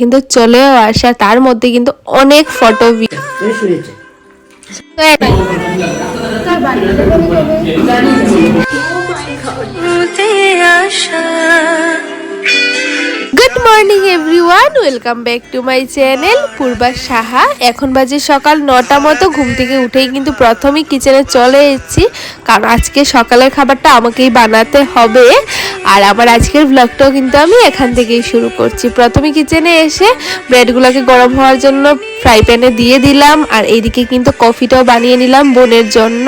কিন্তু চলেও আসা, তার মধ্যে কিন্তু অনেক photo good morning everyone welcome back to my channel Purba Saha এখন বাজে সকাল নটা মতো, ঘুম থেকে উঠেই কিন্তু প্রথমেই কিচেনে চলে এসেছি। কারণ আজকে সকালের খাবারটা আমাকেই বানাতে হবে। আর আমার আজকের ব্লগটাও কিন্তু আমি এখান থেকেই শুরু করছি। প্রথমে কিচেনে এসে ব্রেডগুলোকে গরম হওয়ার জন্য ফ্রাই প্যানে দিয়ে দিলাম, আর এইদিকে কিন্তু কফিটাও বানিয়ে নিলাম বোনের জন্য।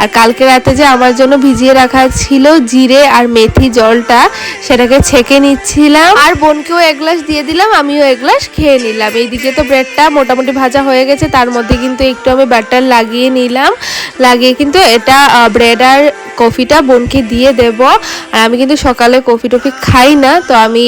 আর কালকে রাতে যে আমার জন্য ভিজিয়ে রাখা ছিল জিরে আর মেথি জলটা, সেটাকে ছেঁকে নিচ্ছিলাম। আর বোনকেও এক গ্লাস দিয়ে দিলাম, আমিও এক গ্লাস খেয়ে নিলাম। এইদিকে তো ব্রেডটা মোটামুটি ভাজা হয়ে গেছে, তার মধ্যে কিন্তু একটু আমি বাটার লাগিয়ে নিলাম। লাগিয়ে কিন্তু এটা ব্রেড আর কফিটা বোনকে দিয়ে দেব। আর আমি কিন্তু সকালে কফি টফি খাই না, তো আমি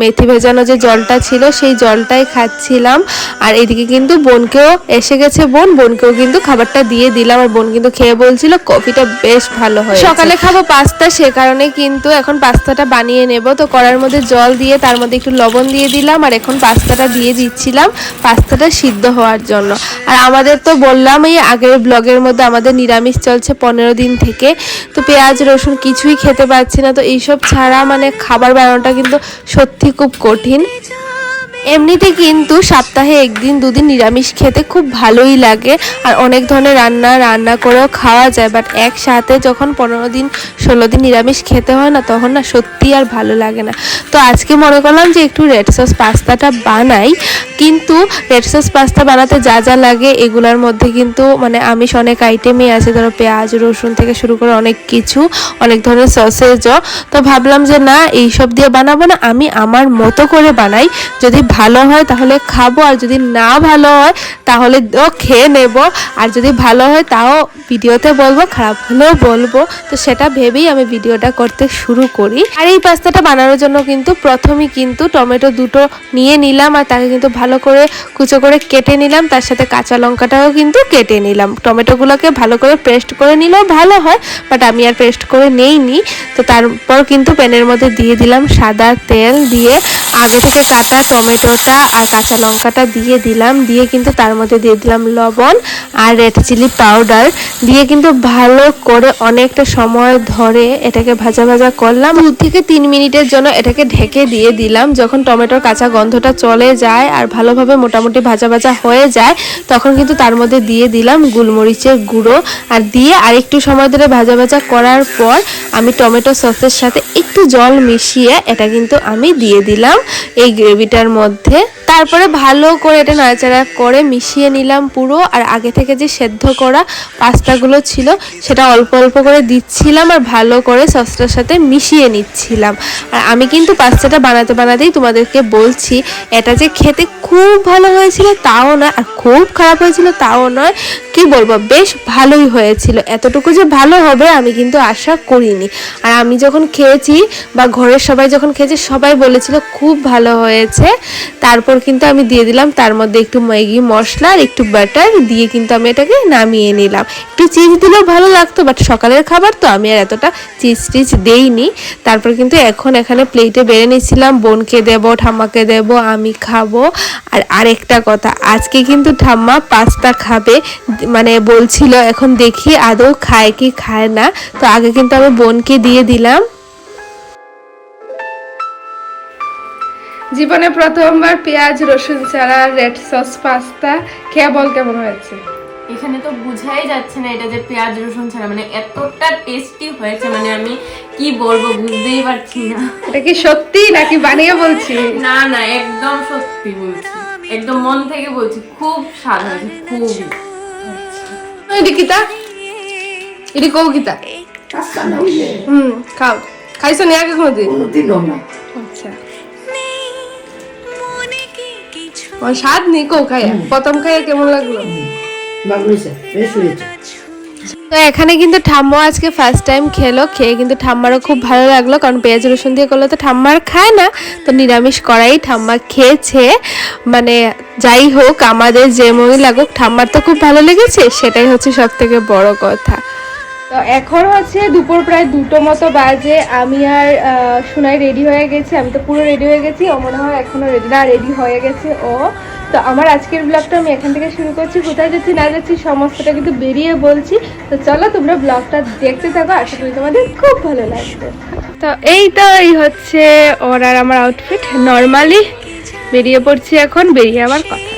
মেথি ভেজানো যে জলটা ছিল সেই জলটাই খাচ্ছিলাম। আর এদিকে কিন্তু বোনকেও এসে গেছে বোন, বোনকেও কিন্তু খাবারটা দিয়ে দিলাম আর বোন কিন্তু খেয়ে বলছিল কফিটা বেশ ভালো হয় সকালে খাব পাস্তা, সে কারণে কিন্তু এখন পাস্তাটা বানিয়ে নেব। তো কড়ার মধ্যে জল দিয়ে তার মধ্যে একটু লবণ দিয়ে দিলাম আর এখন পাস্তাটা দিয়ে দিচ্ছিলাম, পাস্তাটা সিদ্ধ হওয়ার জন্য। আর আমাদের তো বললাম এই আগের ব্লগের মধ্যে আমাদের নিরামিষ চলছে পনেরো দিন থেকে, তো পেঁয়াজ, রসুন কিছুই খেতে পারছি না। তো এইসব ছাড়া মানে খাবার বানানোটা কিন্তু সত্যি খুব কঠিন। এমনিতে কিন্তু সপ্তাহে একদিন, দুদিন নিরামিষ খেতে খুব ভালোই লাগে। আর অনেক ধরনের রান্না রান্না করেও খাওয়া যায় বাট একসাথে যখন পনেরো দিন, ষোলো দিন নিরামিষ খেতে হয় না, তখন না সত্যি আর ভালো লাগে না। তো আজকে মনে করলাম যে একটু রেড সস পাস্তাটা বানাই, কিন্তু রেড সস পাস্তা বানাতে যা যা লাগে, এগুলোর মধ্যে কিন্তু মানে আমিষ অনেক আইটেমই আছে, ধরো পেঁয়াজ, রসুন থেকে শুরু করে অনেক কিছু, অনেক ধরনের সসেজও তো ভাবলাম যে না, এইসব দিয়ে বানাবো না, আমি আমার মতো করে বানাই, যদি ভালো হয়, তাহলে খাব। আর যদি না ভালো হয়, তাহলে ও খেয়ে নেব। আর যদি ভালো হয়, তাও ভিডিওতে বলব, খারাপ হলেও বলব। তো সেটা ভেবেই আমি ভিডিওটা করতে শুরু করি। আর এই পাস্তাটা বানানোর জন্য কিন্তু প্রথমেই কিন্তু টমেটো দুটো নিয়ে নিলাম, আর তাকে কিন্তু ভালো করে কুচো করে কেটে নিলাম। তার সাথে কাঁচা লঙ্কাটাও কিন্তু কেটে নিলাম। টমেটোগুলোকে ভালো করে পেস্ট করে নিলেও ভালো হয়, বাট আমি আর পেস্ট করে নেইনি। তো তারপর কিন্তু প্যানের মধ্যে দিয়ে দিলাম সাদা তেল দিয়ে। আগে থেকে কাটা, টমেটোটা আর কাঁচা লঙ্কাটা দিয়ে দিলাম। দিয়ে কিন্তু তার মধ্যে দিয়ে দিলাম লবণ আর রেড চিলি পাউডার দিয়ে কিন্তু ভালো করে অনেকটা সময় ধরে এটাকে ভাজা ভাজা করলাম। দু থেকে তিন মিনিটের জন্য এটাকে ঢেকে দিয়ে দিলাম। যখন টমেটোর কাঁচা গন্ধটা চলে যায় আর ভালোভাবে মোটামুটি ভাজা ভাজা হয়ে যায়, তখন কিন্তু তার মধ্যে দিয়ে দিলাম গোলমরিচের গুঁড়ো। আর দিয়ে আরেকটু সময় ধরে ভাজা ভাজা করার পর আমি টমেটো সসের সাথে একটু জল মিশিয়ে এটা কিন্তু আমি দিয়ে দিলাম এই গ্রেভিটার মধ্যে। তারপরে ভালো করে এটা নাড়াচাড়া করে মিশিয়ে নিলাম পুরো, আর আগে থেকে যে সেদ্ধ করা পাস্তাগুলো ছিল, সেটা অল্প অল্প করে দিচ্ছিলাম আর ভালো করে সসটার সাথে মিশিয়ে নিচ্ছিলাম। আর আমি কিন্তু পাস্তাটা বানাতে বানাতেই তোমাদেরকে বলছি, এটা যে খেতে খুব ভালো হয়েছিল তাও না আর খুব খারাপ হয়েছিল তাও নয়, কি বলব, বেশ ভালোই হয়েছিল। এতটুকু যে ভালো হবে আমি কিন্তু আশা করিনি। আর আমি যখন খেয়েছি বা ঘরের সবাই যখন খেয়েছি, সবাই বলেছিল খুব ভালো হয়েছে। তারপর কিন্তু আমি দিয়ে দিলাম। তার মধ্যে একটু ম্যাগি, মশলা আর একটু বাটার দিয়ে কিন্তু আমি এটাকে নামিয়ে নিলাম। একটু চিজ দিলেও ভালো লাগতো বাট সকালের খাবার তো আমি আর এতটা চিজ টিজ দেইনি। তারপর কিন্তু এখন এখানে প্লেটে বেড়ে নিয়েছিলাম, বোনকে দেব, ঠাম্মাকে দেব, আমি খাব। আর আরেকটা কথা, আজকে কিন্তু ঠাম্মা পাস্তা খাবে মানে বলছিল এখন দেখি আদৌ খায় কি খায় না। তো আগে কিন্তু আমি বোনকে দিয়ে দিলাম। জীবনে প্রথমবার পেঁয়াজ রসুন ছাড়া রেড সস পাস্তা খেয়ে বল কেমন হয়েছে? এখানে তো বুঝাই যাচ্ছে না এটা যে পেঁয়াজ রসুন ছাড়া মানে এতটা টেস্টি হয়েছে মানে আমি কি বলব বুঝতেই পারছি না। এটা কি সত্যি নাকি বানিয়ে বলছি? না না একদম সত্যি বলছি। একদম মন থেকে বলছি খুব স্বাদ হয়েছে খুবই। এটি কিতা এটি কৌ কিতা হুম খাও। খাইছো নি আগে কোনোদিন? কোনোদিন না। আমার স্বাদ নেই কৌ খাইয়া। প্রথম খাইয়া কেমন লাগল? তো এখানে কিন্তু ঠাম্মা আজকে ফার্স্ট টাইম খেলো খেয়ে কিন্তু ঠাম্মারও খুব ভালো লাগল কারণ পেঁয়াজ রসুন দিয়ে করলে তো ঠাম্মার খায় না। তো নিরামিষ করাই ঠাম্মা খেয়েছে। মানে যাই হোক আমাদের যেমনই লাগুক ঠাম্মার তো খুব ভালো লেগেছে সেটাই হচ্ছে সব থেকে বড় কথা। তো এখন হচ্ছে দুপুর প্রায় দুটো মতো বাজে। আমি আর সোনাই রেডি হয়ে গেছি। আমি তো পুরো রেডি হয়ে গেছি। ও মনে হয় এখনও রেডি না রেডি হয়ে গেছে ও। তো আমার আজকের ব্লগটা আমি এখান থেকে শুরু করছি। কোথায় যাচ্ছি, না যাচ্ছি, সমস্তটা কিন্তু বেরিয়ে বলছি। তো চলো তোমরা ব্লগটা দেখতে থাকো। আশা করি তোমাদের খুব ভালো লাগবে। তো এই তো, এই হচ্ছে ওর আর আমার আউটফিট নর্মালি বেরিয়ে পড়ছি এখন, বেরিয়ে আমার কথা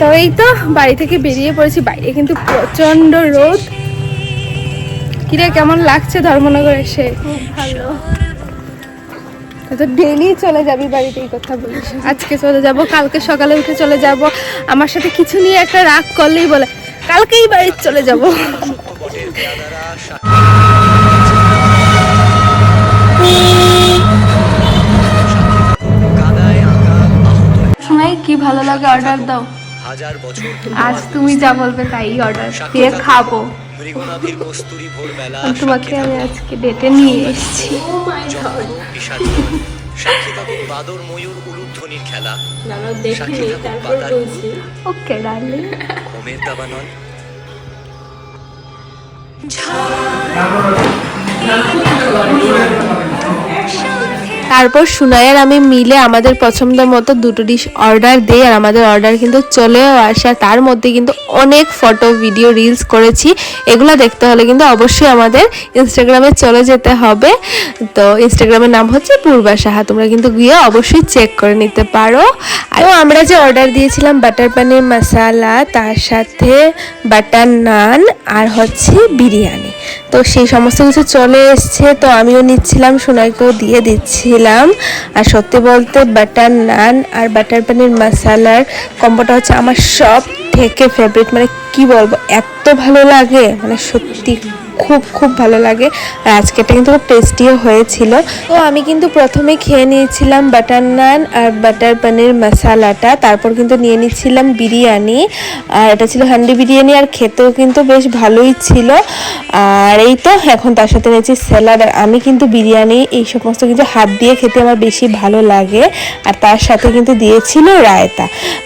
তো এই তো, বাড়ি থেকে বেরিয়ে পড়েছি। বাইরে কিন্তু প্রচণ্ড রোদ। কিরে কেমন লাগছে ধর্মনগর এসে ভালো। তো ডেলি চলে যাবি বাড়িতে এই কথা বলিস। আজকে চলে যাব কালকে সকালে উঠে চলে যাব। আমার সাথে কিছু নিয়ে একটা রাগ করলেই বলে কালকেই বাড়ি চলে যাব। শোনাই কি ভালো লাগে অর্ডার দাও। আজ তুমি যা বলবে তাই অর্ডার দিয়ে খাব। মৃগনাভির কস্তুরী ভোরবেলা তোমাকে আমি আজকে ডেটে নিয়ে এসেছি। সাক্ষী থাকুক বাদর ময়ূর উলুধ্বনির খেলা। সাক্ষী থাকুক পাতার ওকে ডার্লিং ঘুমের দাবা নয়। তারপর সুনাইয়ার আমি মিলে আমাদের পছন্দ মতো দুটো ডিশ অর্ডার দিই আর আমাদের অর্ডার কিন্তু চলেও আসে। আর তার মধ্যে কিন্তু অনেক ফটো ভিডিও রিলস করেছি। এগুলো দেখতে হলে কিন্তু অবশ্যই আমাদের ইনস্টাগ্রামে চলে যেতে হবে। তো ইনস্টাগ্রামের নাম হচ্ছে পূর্বা সাহা। তোমরা কিন্তু গিয়ে অবশ্যই চেক করে নিতে পারো। আর আমরা যে অর্ডার দিয়েছিলাম বাটার পানির মশালা তার সাথে বাটার নান আর হচ্ছে বিরিয়ানি। তো সেই সমস্ত কিছু চলে এসছে। তো আমিও নিচ্ছিলাম সোনাইকেও দিয়ে দিচ্ছিলাম আর সত্যি বলতে বাটার নান আর বাটার পানির মশালার কম্বোটা হচ্ছে আমার সব থেকে ফেভারিট মানে কি বলব, এত ভালো লাগে মানে সত্যি খুব খুব ভালো লাগে। আর আজকেটা কিন্তু খুব টেস্টিও হয়েছিল। তো আমি কিন্তু প্রথমে খেয়ে নিয়েছিলাম বাটার নান আর বাটার পানির মশালাটা তারপর কিন্তু নিয়ে নিচ্ছিলাম বিরিয়ানি। আর এটা ছিল হান্ডি বিরিয়ানি আর খেতেও কিন্তু বেশ ভালোই ছিল। আর এই তো এখন তার সাথে নিয়েছি স্যালাড আর আমি কিন্তু বিরিয়ানি, এই সমস্ত কিছু হাত দিয়ে খেতে আমার বেশি ভালো লাগে। আর তার সাথে কিন্তু দিয়েছিল রায়তা।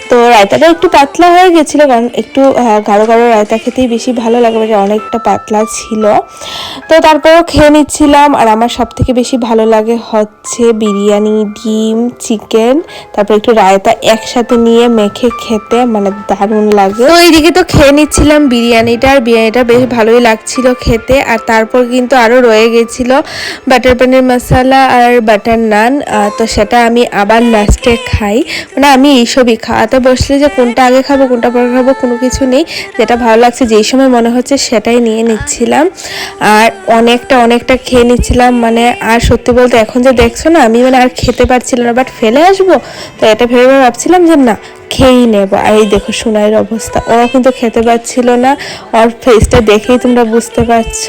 তো রায়তাটা একটু পাতলা হয়ে গেছিল কারণ একটু গাঢ় গাঢ় রায়তা খেতেই বেশি ভালো লাগে মানে অনেকটা পাতলা ছিল। তো তারপরেও খেয়ে নিচ্ছিলাম। আর আমার সব থেকে বেশি ভালো লাগে হচ্ছে বিরিয়ানি, ডিম, চিকেন, তারপর একটু রায়তা একসাথে নিয়ে মেখে খেতে। মানে দারুণ লাগে। তো এইদিকে তো খেয়ে নিচ্ছিলাম বিরিয়ানিটা। আর বিরিয়ানিটা বেশ ভালোই লাগছিল খেতে। আর তারপর কিন্তু আরও রয়ে গেছিল বাটার পানির মশলা আর বাটার নান। তো সেটা আমি আবার লাস্টে খাই। মানে আমি এইসবই খাওয়াতে বসলে যে কোনটা আগে খাব, কোনটা পরে খাব, কোনো কিছু নেই। যেটা ভালো লাগছে, যেই সময় মনে হচ্ছে সেটাই নিয়ে নিচ্ছিলাম। আর অনেকটা অনেকটা খেয়ে নিচ্ছিলাম। মানে আর সত্যি বলতে এখন যে দেখছ না, আমি মানে আর খেতে পারছিলাম না বাট ফেলে আসব? তো এটা ভেবে ভাবছিলাম যে না, খেয়েই নেব। আর এই দেখো সোনাইয়ের অবস্থা। ও কিন্তু খেতে পারছিল না। ওর ফেসটা দেখেই তোমরা বুঝতে পারছ।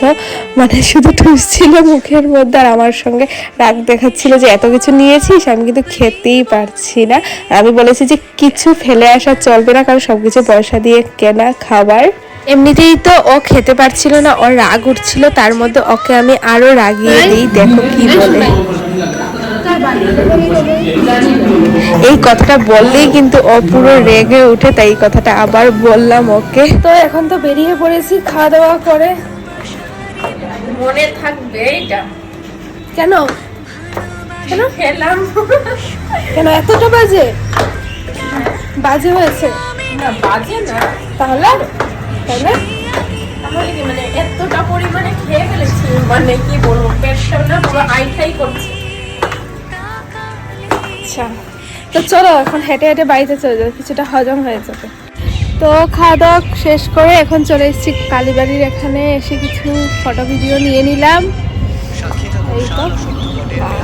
মানে শুধু ঠুসছিল মুখের মধ্যে আর আমার সঙ্গে রাগ দেখাচ্ছিল যে এত কিছু নিয়েছিস, আমি কিন্তু খেতেই পারছি না। আমি বলেছি যে কিছু ফেলে আসা চলবে না, কারণ সব কিছু পয়সা দিয়ে কেনা খাবার। এমনিতেই তো ও খেতে পারছিল না ওর রাগ উঠছিল তার মধ্যে ওকে আমি আরও রাগিয়ে দিই দেখো কি বলে। এই কথাটা বললেই কিন্তু ও পুরো রেগে উঠে তাই কথাটা আবার বললাম ওকে। তো এখন তো বেরিয়ে পড়েছি খাওয়া দাওয়া করে। মনে থাকবে এটা কেন? কেন? খেলাম। কেন এতটা বাজে? বাজে হয়েছে? না বাজে না। তাহলে তাহলে? কি মানে এতটা পরিমাণে খেয়ে ফেলেছি? মানে কি বলব না পুরো আইঠাই করছে। আচ্ছা তো চলো এখন হেঁটে হেঁটে বাড়িতে চলে যাব কিছুটা হজম হয়ে যাবে। তো খাওয়া দাওয়া শেষ করে এখন চলে এসেছি কালীবাড়ির এখানে এসে কিছু ফটো ভিডিও নিয়ে নিলাম। এই তো।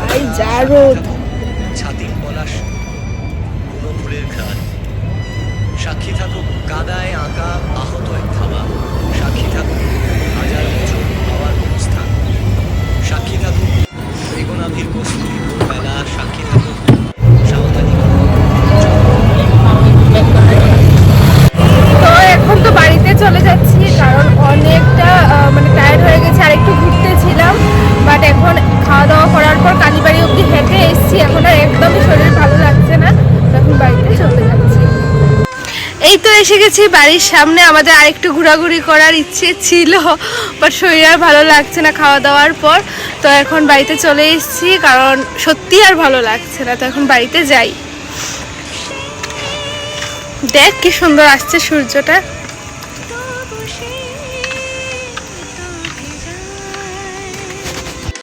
ভাই যা রোদ। ছাতির পলাশ ফুলের সাক্ষী থাকুক, কাদায় আঁকা আহত এক থাবা। সাক্ষী থাকুক, হাজার বছর হওয়ার অনুষ্ঠান সাক্ষী থাকুক বেগুনাভির কস্তুরি ভোরবেলা সাক্ষী থাকুক। গেছি বাড়ির সামনে আমাদের আরেকটু ঘোরাঘুরি করার ইচ্ছে ছিল বাট শরীর আর ভালো লাগছে না খাওয়া দাওয়ার পর। তো এখন বাড়িতে চলে এসেছি, কারণ সত্যি আর ভালো লাগছে না, তো এখন বাড়িতে যাই। দেখ কি সুন্দর আসছে সূর্যটা।